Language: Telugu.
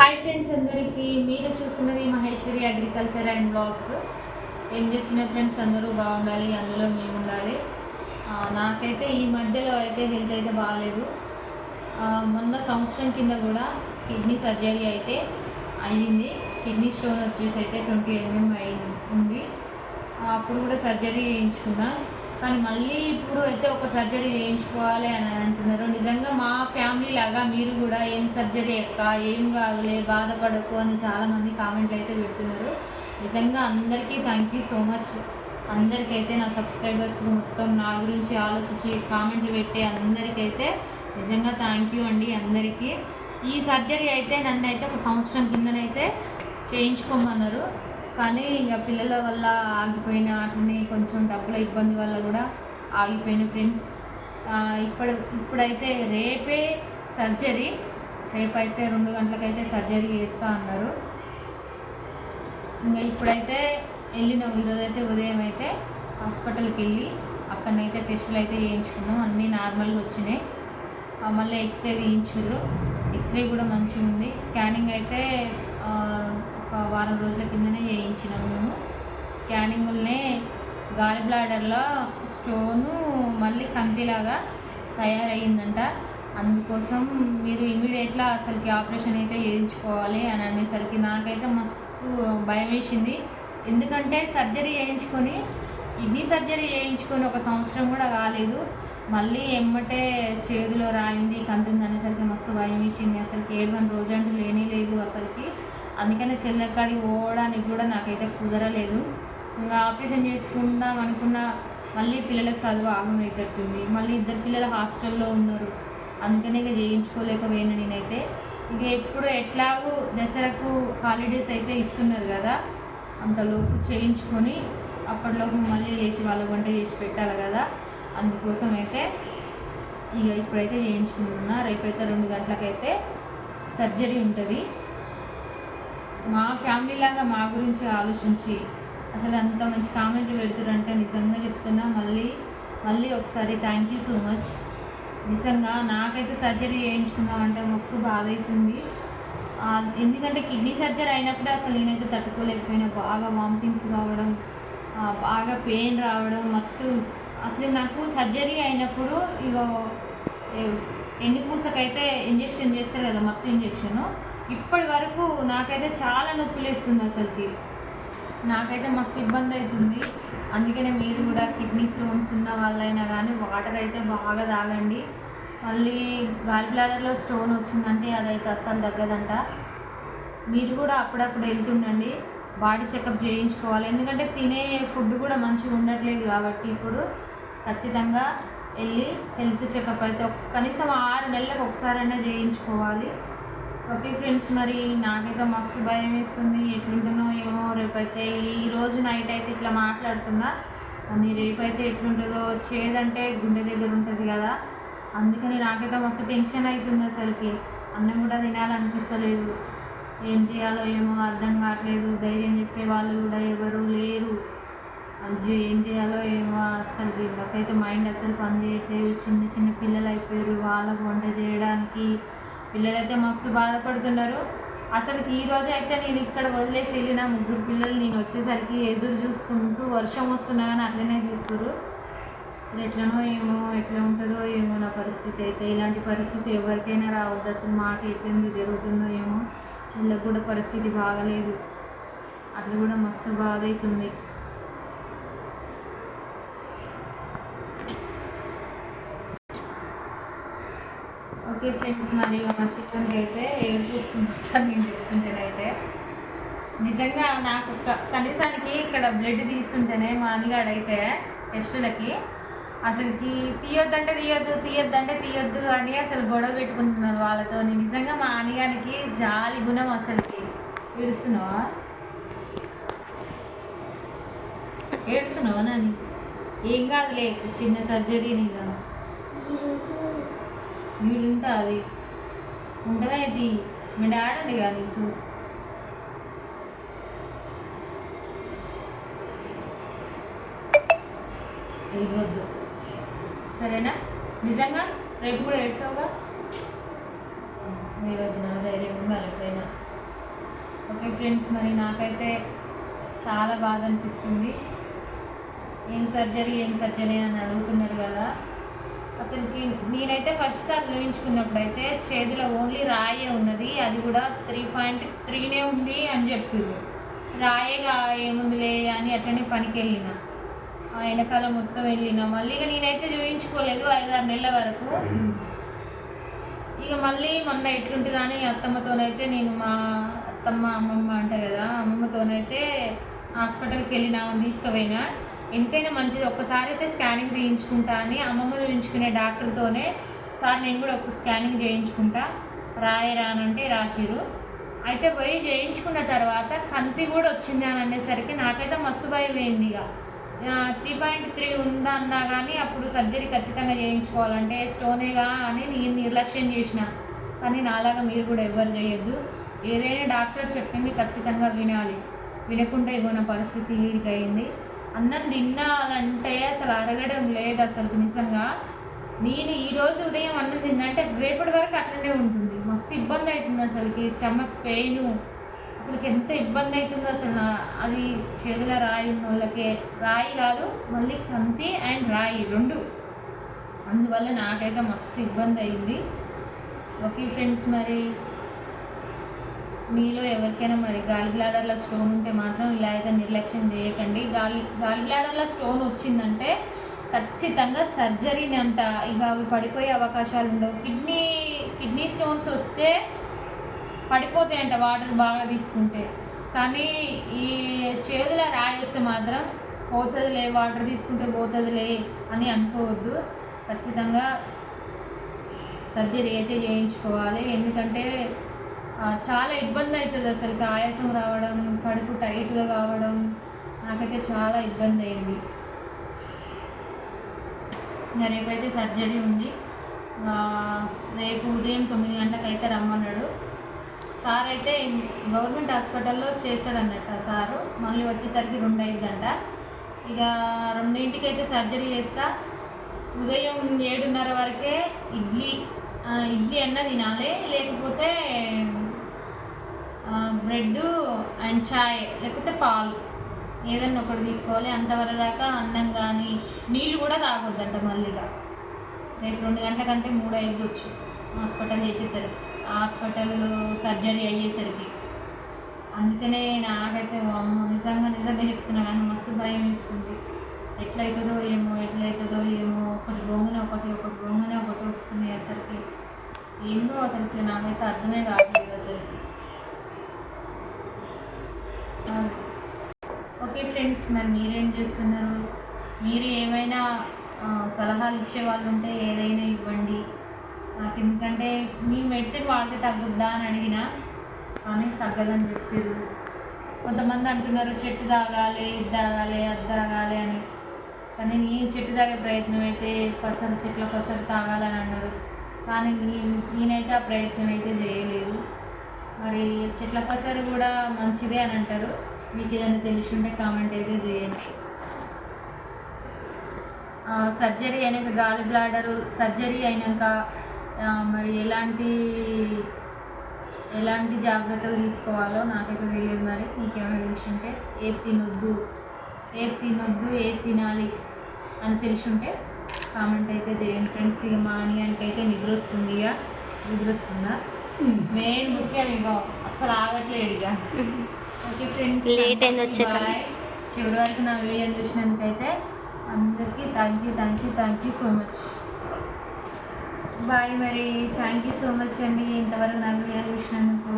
హాయ్ ఫ్రెండ్స్ అందరికీ మీరు చూస్తున్నది మహేశ్వరి అగ్రికల్చర్ అండ్ బ్లాగ్స్ ఏం చేస్తున్న ఫ్రెండ్స్ అందరూ బాగుండాలి అందులో మేము ఉండాలి నాకైతే ఈ మధ్యలో అయితే హెల్త్ అయితే బాగాలేదు. మొన్న సంవత్సరం కింద కూడా కిడ్నీ సర్జరీ అయితే అయ్యింది. కిడ్నీ స్టోన్ వచ్చేసి అయితే ట్వంటీ ఎంఎం అయి ఉంది అప్పుడు కూడా సర్జరీ చేయించుకున్నా. కానీ మళ్ళీ ఇప్పుడు అయితే ఒక సర్జరీ చేయించుకోవాలి అని అంటున్నారు. నిజంగా మా ఫ్యామిలీ లాగా మీరు కూడా ఏం సర్జరీ ఎక్క ఏం కాదులే బాధపడకు అని చాలామంది కామెంట్లు అయితే పెడుతున్నారు. నిజంగా అందరికీ థ్యాంక్ యూ సో మచ్ అందరికైతే నా సబ్స్క్రైబర్స్ మొత్తం నా గురించి ఆలోచించి కామెంట్లు పెట్టే అందరికైతే నిజంగా థ్యాంక్ యూ అండి అందరికీ. ఈ సర్జరీ అయితే నన్ను అయితే ఒక సంవత్సరం కిందనైతే చేయించుకోమన్నారు. కానీ ఇక పిల్లల వల్ల ఆగిపోయిన అట్లనే కొంచెం డబ్బుల ఇబ్బంది వల్ల కూడా ఆగిపోయిన ఫ్రెండ్స్ ఇప్పుడు ఇప్పుడైతే రేపే సర్జరీ రేపైతే రెండు గంటలకైతే సర్జరీ చేస్తా అన్నారు. ఇంకా ఇప్పుడైతే వెళ్ళినాం. ఈరోజు అయితే ఉదయం అయితే హాస్పిటల్కి వెళ్ళి అక్కడనైతే టెస్టులు అయితే చేయించుకున్నాం. అన్నీ నార్మల్గా వచ్చినాయి. మళ్ళీ ఎక్స్రే తీయించారు ఎక్స్రే కూడా మంచిగా ఉంది స్కానింగ్ అయితే ఒక వారం రోజుల కిందనే చేయించినాం మేము. స్కానింగ్లనే గాలి బ్లాడర్లో స్టోను మళ్ళీ కంటిలాగా తయారయ్యిందంట. అందుకోసం మీరు ఇమీడియట్గా అసలుకి ఆపరేషన్ అయితే చేయించుకోవాలి అని అనేసరికి నాకైతే మస్తు భయం వేసింది ఎందుకంటే సర్జరీ చేయించుకొని కిడ్నీ సర్జరీ చేయించుకొని ఒక సంవత్సరం కూడా కాలేదు. మళ్ళీ ఎమ్మటే చేతిలో రాయింది కంతుంది అనేసరికి మస్తు భయం వేసింది అసలుకి ఏడవని రోజు అంటూ లేనే లేదు అసలుకి. అందుకనే చెల్లెకాడికి పోవడానికి కూడా నాకైతే కుదరలేదు. ఇంకా ఆపరేషన్ చేసుకుందాం అనుకున్న మళ్ళీ పిల్లలకు చదువు ఆగమైతట్టుంది మళ్ళీ ఇద్దరు పిల్లలు హాస్టల్లో ఉన్నారు. అందుకనే ఇక చేయించుకోలేకపోయాను నేనైతే. ఇక ఎప్పుడు ఎట్లాగూ దసరాకు హాలిడేస్ అయితే ఇస్తున్నారు కదా అంతలోపు చేయించుకొని అప్పటిలోపు మళ్ళీ లేచి వాళ్ళ వంట చేసి పెట్టాలి కదా. అందుకోసం అయితే ఇక ఇప్పుడైతే చేయించుకుంటున్నా. రేపైతే రెండు గంటలకైతే సర్జరీ ఉంటుంది. మా ఫ్యామిలీ లాగా మా గురించి ఆలోచించి అసలు అంత మంచి కామెంట్ పెడుతురంటే నిజంగా చెప్తున్నా మళ్ళీ మళ్ళీ ఒకసారి థ్యాంక్ యూ సో మచ్ నిజంగా నాకైతే సర్జరీ చేయించుకున్నామంటే మస్తు బాధ అవుతుంది ఎందుకంటే కిడ్నీ సర్జరీ అయినప్పుడే అసలు నేనైతే తట్టుకోలేకపోయినా. బాగా వామిటింగ్స్ కావడం బాగా పెయిన్ రావడం మొత్తం. అసలు నాకు సర్జరీ అయినప్పుడు ఇగో ఎన్ని పూసకైతే ఇంజెక్షన్ చేస్తారు కదా మొత్తం ఇంజెక్షను ఇప్పటి వరకు నాకైతే చాలా నొప్పి లేస్తుంది అసలుకి. నాకైతే మస్తు ఇబ్బంది అవుతుంది అందుకనే మీరు కూడా కిడ్నీ స్టోన్స్ ఉన్న వాళ్ళైనా కానీ వాటర్ అయితే బాగా తాగండి. మళ్ళీ గాల్ బ్లాడర్లో స్టోన్ వచ్చిందంటే అదైతే అస్సలు తగ్గదంట. మీరు కూడా అప్పుడప్పుడు వెళ్తుండండి బాడీ చెకప్ చేయించుకోవాలి. ఎందుకంటే తినే ఫుడ్ కూడా మంచిగా ఉండట్లేదు కాబట్టి ఇప్పుడు ఖచ్చితంగా వెళ్ళి హెల్త్ చెకప్ అయితే కనీసం ఆరు నెలలకు ఒకసారైనా చేయించుకోవాలి. ఓకే ఫ్రెండ్స్ మరి నాకైతే మస్తు భయం వేస్తుంది. ఎట్లుంటునో ఏమో రేపైతే ఈ రోజు నైట్ అయితే ఇట్లా మాట్లాడుతున్నా కానీ రేపైతే ఎట్లుంటుందో చేదంటే గుండె దగ్గర ఉంటుంది కదా. అందుకని నాకైతే మస్తు టెన్షన్ అవుతుంది అసలుకి. అన్నం కూడా తినాలనిపిస్తలేదు. ఏం చేయాలో ఏమో అర్థం కావట్లేదు. ధైర్యం చెప్పే వాళ్ళు కూడా ఎవరు లేరు. అది ఏం చేయాలో ఏమో అసలు వీళ్ళకైతే మైండ్ అసలు పని చేయట్లేదు. చిన్న చిన్న పిల్లలు అయిపోయారు. వాళ్ళకు వంట చేయడానికి పిల్లలైతే మస్తు బాధపడుతున్నారు. అసలు ఈ రోజు అయితే నేను ఇక్కడ వదిలేసి వెళ్ళిన ముగ్గురు పిల్లలు నేను వచ్చేసరికి ఎదురు చూసుకుంటూ వర్షం వస్తున్నాయని అట్లనే చూస్తారు అసలు ఎట్లనో ఏమో ఎట్లా ఉంటుందో ఏమో నా పరిస్థితి అయితే. ఇలాంటి పరిస్థితి ఎవరికైనా రావద్దు. అసలు మాకు ఎట్లా జరుగుతుందో ఏమో చెల్లకు కూడా పరిస్థితి బాగలేదు. అట్లా కూడా మస్తు బాధ అవుతుంది ఓకే ఫ్రెండ్స్ మరి మా చికెన్కి అయితే ఏడుపు వస్తుంది నేను చెప్తుంటేనైతే నిజంగా నాకు కనీసానికి ఇక్కడ బ్లడ్ తీస్తుంటేనే మా అనిగాడైతే టెస్టులకి అసలుకి తీయొద్దంటే తీయొద్దు తీయొద్దంటే తీయొద్దు అని అసలు గొడవ పెట్టుకుంటున్నారు వాళ్ళతో నిజంగా మా అనిగానికి జాలి గుణం అసలుకి. ఏడుస్తున్నావా? ఏడుస్తున్నావా నాని? ఏం కాదులే చిన్న సర్జరీ నీకు వీడుంటా ఉంటుంది మీ డాడీ ఉండే కదా నీకు? ఇవ్వద్దు సరేనా? నిజంగా? రేపు కూడా ఏడ్చావుగా? మీరు వద్దు నా ధైర్యం వాళ్ళపైన ఓకే ఫ్రెండ్స్ మరి నాకైతే చాలా బాధ అనిపిస్తుంది. ఏం సర్జరీ ఏం సర్జరీ అని అడుగుతున్నారు కదా? అసలుకి నేనైతే ఫస్ట్ సార్ చూయించుకున్నప్పుడు అయితే చేతిలో ఓన్లీ రాయే ఉన్నది అది కూడా త్రీ పాయింట్ త్రీనే ఉంది అని చెప్పారు రాయేగా ఏముందిలే అని అట్లనే పనికి వెళ్ళిన ఆ ఎండాకాలం మొత్తం వెళ్ళిన. మళ్ళీ ఇక నేనైతే చూయించుకోలేదు ఐదారు నెలల వరకు. ఇక మళ్ళీ మొన్న ఎట్లుంటుందా అని అత్తమ్మతోనైతే నేను మా అత్తమ్మ అమ్మమ్మ అంట కదా అమ్మమ్మతోనైతే హాస్పిటల్కి వెళ్ళినామని తీసుకుపోయినా. ఎందుకైనా మంచిది. ఒక్కసారి అయితే స్కానింగ్ చేయించుకుంటా అని అమ్మమ్మ ఉంచుకునే డాక్టర్తోనే సార్ నేను కూడా ఒక స్కానింగ్ చేయించుకుంటా. రాయరానంటే అని రాసిరు అయితే పోయి చేయించుకున్న తర్వాత కంతి కూడా వచ్చింది అని అనేసరికి నాకైతే మస్తు భయం అయింది ఇక. త్రీ పాయింట్ త్రీ ఉందా అన్నా కానీ అప్పుడు సర్జరీ ఖచ్చితంగా చేయించుకోవాలంటే స్టోనేగా అని నేను నిర్లక్ష్యం చేసిన. కానీ నాలాగా మీరు కూడా ఎవ్వరు చేయొద్దు. ఏదైనా డాక్టర్ చెప్పింది ఖచ్చితంగా వినాలి. వినకుండా ఇగో నా పరిస్థితి ఈడికి అయింది అన్నం తిన్నాలంటే అసలు అరగడం లేదు అసలు నిజంగా. నేను ఈరోజు ఉదయం అన్నం తిన్నంటే రేపటి వరకు అట్లనే ఉంటుంది. మస్తు ఇబ్బంది అవుతుంది అసలుకి. Stomach pain. అసలుకి ఎంత ఇబ్బంది అవుతుందో అసలు అది చేతుల రాయి ఉన్న వాళ్ళకి రాయి కాదు మళ్ళీ కంతి అండ్ రాయి రెండు. అందువల్ల నాకైతే మస్తు ఇబ్బంది అయింది. ఓకే ఫ్రెండ్స్ మరి మీలో ఎవరికైనా మరి గాలి బ్లాడర్లో స్టోన్ ఉంటే మాత్రం ఇలా అయితే నిర్లక్ష్యం చేయకండి. గాలి గాలి బ్లాడర్లో స్టోన్ వచ్చిందంటే ఖచ్చితంగా సర్జరీని అంట. ఇక అవి పడిపోయే అవకాశాలు ఉండవు. కిడ్నీ కిడ్నీ స్టోన్స్ వస్తే పడిపోతాయంట వాటర్ బాగా తీసుకుంటే. కానీ ఈ చేతుల రాయేస్తే మాత్రం పోతుందిలే వాటర్ తీసుకుంటే పోతుందిలే అని అనుకోవద్దు. ఖచ్చితంగా సర్జరీ అయితే చేయించుకోవాలి. ఎందుకంటే చాలా ఇబ్బంది అవుతుంది అసలు. ఆయాసం రావడం కడుపు టైట్గా కావడం నాకైతే చాలా ఇబ్బంది అయింది. ఇంకా రేపైతే సర్జరీ ఉంది. రేపు ఉదయం తొమ్మిది గంటలకు అయితే రమ్మన్నాడు. సార్ అయితే గవర్నమెంట్ హాస్పిటల్లో చేస్తాడన్నట్ట సారు. మళ్ళీ వచ్చేసరికి రెండు అయిందంట. ఇక రెండింటికి అయితే సర్జరీ చేస్తా. ఉదయం ఏడున్నర వరకే ఇడ్లీ ఇడ్లీ అన్న తినాలి. లేకపోతే బ్రెడ్ అండ్ చాయ్ లేకపోతే పాలు. ఏదన్నా ఒకటి తీసుకోవాలి. అంతవరకు దాకా అన్నం కానీ నీళ్ళు కూడా తాగొద్దంట మళ్ళీగా. రేపు రెండు గంటల కంటే మూడు వచ్చు హాస్పిటల్ చేసేసరికి హాస్పిటల్ సర్జరీ అయ్యేసరికి. అందుకనే నాకైతే అమ్మ నిజంగా నిజంగా చెప్తున్నా కానీ మస్తు భయం ఇస్తుంది ఎట్లయితుందో ఏమో ఎట్లయితుందో ఏమో ఒకటి బొంగనే ఒకటి ఒకటి బొంగనే ఒకటి వస్తుంది అసలుకి. ఏందో అసలుకి నాకైతే అర్థమే కావట్లేదు అసలుకి. ఓకే ఫ్రెండ్స్ మరి మీరేం చేస్తున్నారు? మీరు ఏమైనా సలహాలు ఇచ్చే వాళ్ళు ఉంటే ఏదైనా ఇవ్వండి. నాకు ఎందుకంటే మీ మెడిసిన్ వాడితే తగ్గుద్దా అని అడిగినా కానీ తగ్గదని చెప్పారు కొంతమంది అంటున్నారు చెట్టు తాగాలి ఇది తాగాలి అది తాగాలి అని. కానీ నేను చెట్టు తాగే ప్రయత్నం అయితే పసరు చెట్ల పసరు తాగాలని అన్నారు. కానీ నీ- నేనైతే ఆ ప్రయత్నం అయితే చేయలేదు. మరి చెట్ల పసరు కూడా మంచిదే అని అంటారు. మీకు ఏదైనా తెలిసి ఉంటే కామెంట్ అయితే చేయండి. సర్జరీ అయినాక గాలి బ్లాడరు సర్జరీ అయినాక మరి ఎలాంటి ఎలాంటి జాగ్రత్తలు తీసుకోవాలో నాకైతే తెలియదు మరి. మీకేమైనా తెలిసి ఉంటే ఏది తినొద్దు ఏది తినొద్దు ఏది తినాలి అని తెలిసి ఉంటే కామెంట్ అయితే చేయండి. ఫ్రెండ్స్ ఇక మా అనియానికి అయితే నిద్ర వస్తుంది ఇక. నిద్ర వస్తుందా? మెయిన్ ముఖ్యం ఇక అసలు ఆగట్లేడు ఇక ఓకే ఫ్రెండ్స్ Late అయింది వచ్చేక. బాయ్ చివరి వరకు నా వీడియోని చూసినందుకైతే అందరికీ thank you thank you thank you so much bye మరి. థ్యాంక్ యూ సో మచ్ అండి. ఇంతవరకు నా వీడియో చూసినందుకు.